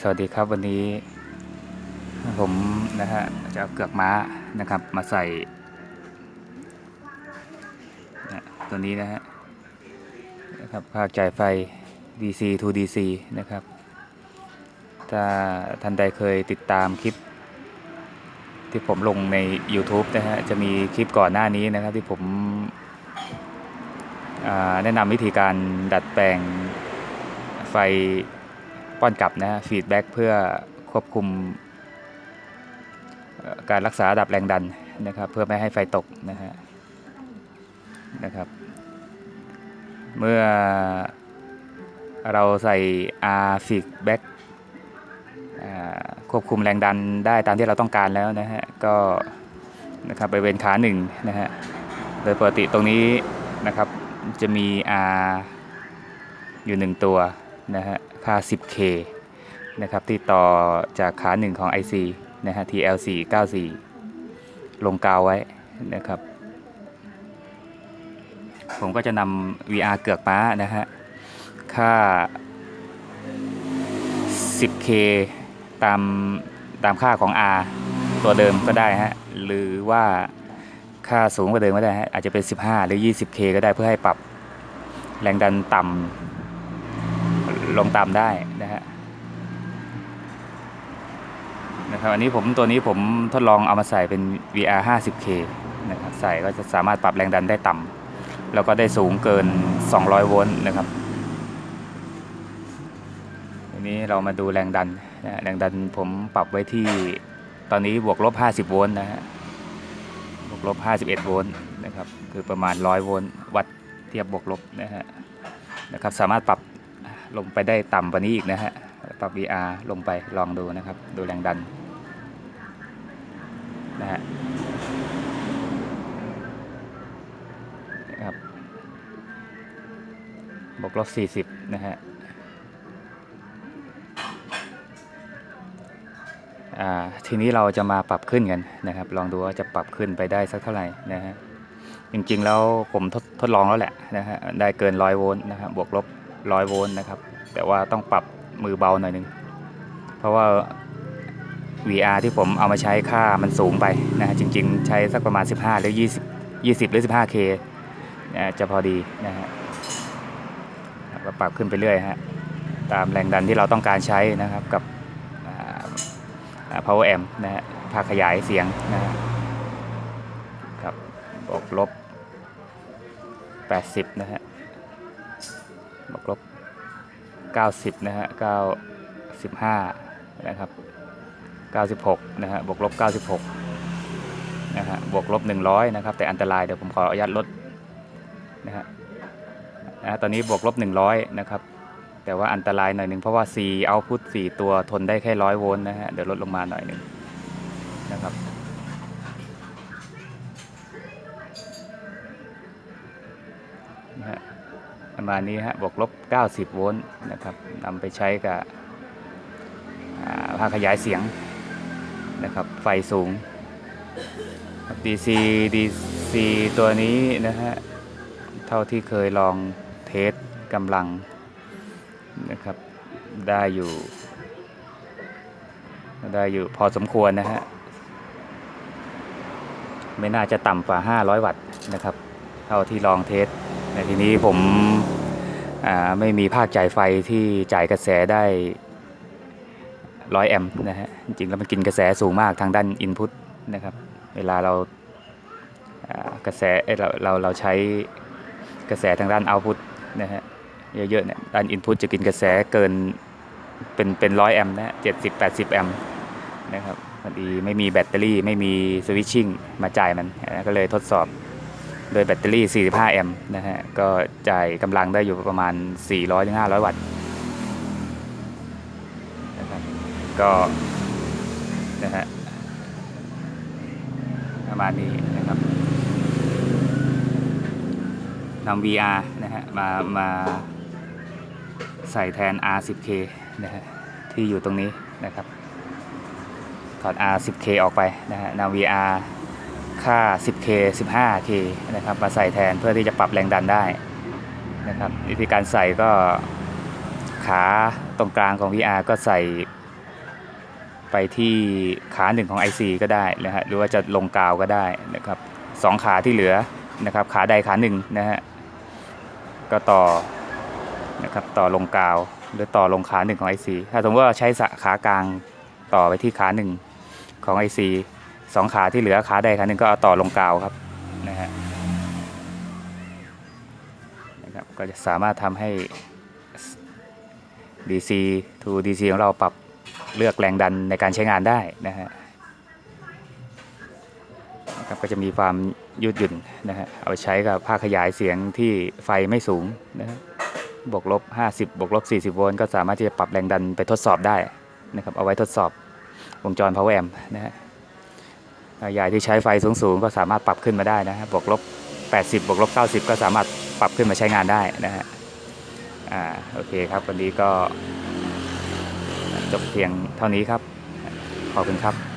สวัสดีครับวันนี้ ผมนะฮะจะเอาเกือกม้านะครับ มาใส่ตัวนี้นะฮะนะครับภาคจ่ายไฟ DC to DC นะครับ ถ้าท่านใดเคยติดตามคลิป ที่ผมลงใน YouTube นะฮะจะมีคลิปก่อนหน้านี้นะครับที่ผมแนะนำวิธีการดัดแปลงไฟ ป้อนกลับนะฮะฟีดแบ็กเพื่อควบคุมการรักษาระดับแรงดันนะครับ เพื่อไม่ให้ไฟตกนะฮะนะครับ เมื่อเราใส่ R feedback อ่าควบคุมแรงดันได้ตามที่เราต้องการแล้วนะฮะ ก็นะครับบริเวณขาหนึ่งนะฮะ โดยปกติตรงนี้นะครับจะมี R อยู่หนึ่งตัว นะฮะค่า 10K นะครับที่ต่อจากขาหนึ่งของ IC นะฮะ TL4 94 ลงกาวไว้นะครับ ผมก็จะนำ VR เกือกม้านะฮะ ค่า 10K ตามตามค่าของ R ตัวเดิมก็ได้ฮะ หรือว่าค่าสูงกว่าเดิมก็ได้ฮะ อาจจะเป็น 15 หรือ 20K ก็ได้เพื่อให้ปรับแรงดันต่ำ ลงต่ำได้นะฮะนะครับอันนี้ผมตัวนี้ผมทดลองเอามาใส่เป็น VR 50K นะครับใส่ก็จะสามารถปรับแรงดันได้ต่ำแล้วก็ได้สูงเกิน 200 โวลต์นะครับทีนี้เรามาดูแรงดันนะฮะแรงดันผมปรับไว้ที่ตอนนี้บวกลบ 50 โวลต์นะฮะบวกลบ 51 โวลต์นะครับคือประมาณ 100 โวลต์วัดเทียบบวกลบนะฮะนะครับสามารถปรับ ลงไปได้ต่ำกว่านี้อีกนะฮะปรับ VR ลงไปลองดูนะครับ ดูแรงดันนะฮะนะครับบวกลบ40 นะฮะอ่าทีนี้เราจะมาปรับขึ้นกันนะครับ ลองดูว่าจะปรับขึ้นไปได้สักเท่าไหร่นะฮะจริงๆแล้วผมทดทดลองแล้วแหละนะฮะได้เกิน100โวลต์นะครับบวกลบ 100 โวลต์นะครับ แต่ว่าต้องปรับมือเบาหน่อยหนึง เพราะว่า VR ที่ผมเอามาใช้ค่ามันสูงไปนะฮะจริง ๆ ใช้สักประมาณ 15 หรือ 20 20 หรือ 15K นะจะพอดีนะฮะก็ปรับขึ้นไปเรื่อยฮะ ตามแรงดันที่เราต้องการใช้นะครับกับ power amp นะฮะภาคขยายเสียงนะฮะครับบวกลบ 80 นะฮะ บวกลบ 90 นะฮะ 95 นะครับ 96 นะฮะ บวกลบ 96 นะฮะ บวกลบ 100 นะครับ แต่อันตรายเดี๋ยวผมขออนุญาตลดนะฮะนะฮะตอนนี้บวกลบ 100 นะครับ แต่ว่าอันตรายหน่อยหนึ่งเพราะว่า C output 4 ตัวทนได้แค่100โวลต์นะฮะ เดี๋ยวลดลงมาหน่อยหนึ่งนะครับนะฮะ ประมาณนี้ฮะบวกลบ 90 โวลต์นะครับนำไปใช้กับอ่าภาคขยายเสียงนะครับไฟสูง DC DC ตัวนี้นะฮะเท่าที่เคยลองเทสกำลังนะครับได้อยู่ได้อยู่พอสมควรนะฮะ ไม่น่าจะต่ำกว่า 500 วัตต์นะครับ เท่าที่ลองเทส ในทีนี้ผมไม่มีภาคจ่ายไฟที่จ่ายกระแสได้ร้อยแอมป์นะฮะจริงแล้วมันกินกระแสสูงมากทางด้านอินพุตนะครับ เวลาเรากระแสเราเราเราใช้กระแสทางด้านเอาพุตนะฮะเยอะๆเนี่ยด้านอินพุตจะกินกระแสเกินเป็นเป็นร้อยแอมป์นะเจ็ดสิบแปดสิบแอมป์นะครับพอดีไม่มีแบตเตอรี่ไม่มีสวิตชิ่งมาจ่ายมันนะก็เลยทดสอบ โดยแบตเตอรี่ 45 แอมป์นะฮะ ก็จ่ายกำลังได้อยู่ประมาณ 400ถึง500 วัตต์นะครับก็นะฮะประมาณนี้นะครับนำ VR นะฮะมามาใส่แทน R10K นะฮะที่อยู่ตรงนี้นะครับถอด R10K ออกไปนะฮะนำ VR ค่า 10K 15K นะครับ มาใส่แทนเพื่อที่จะปรับแรงดันได้นะครับวิธีการใส่ก็ขาตรงกลางของ VR ก็ใส่ไปที่ขาหนึ่งของ IC ก็ได้นะฮะหรือว่าจะลงกาวก็ได้นะครับสองขาที่เหลือนะครับ ขาใดขาหนึ่งนะฮะก็ต่อนะครับต่อลงกาว หรือต่อลงขาหนึ่งของ IC ถ้าสมมติว่าใช้ขากลางต่อไปที่ขาหนึ่งของ IC สองขาที่เหลือขาใดขาหนึ่งก็เอาต่อลงกาวครับนะฮะนะครับก็จะสามารถทำให้ DC to DC ของเราปรับเลือกแรงดันในการใช้งานได้นะฮะนะครับก็จะมีความยืดหยุ่นนะฮะเอาใช้กับภาคขยายเสียงที่ไฟไม่สูงนะฮะบวกลบ 50 บวกลบ 40 โวลต์ก็สามารถที่จะปรับแรงดันไปทดสอบได้นะครับเอาไว้ทดสอบวงจร power amp นะฮะ ใหญ่ที่ใช้ไฟสูงๆก็สามารถปรับขึ้นมาได้นะฮะบวกลบ 80บวกลบ 90 ก็สามารถปรับขึ้นมาใช้งานได้นะฮะอ่าโอเคครับวันนี้ก็จบเพียงเท่านี้ครับ ขอบคุณครับ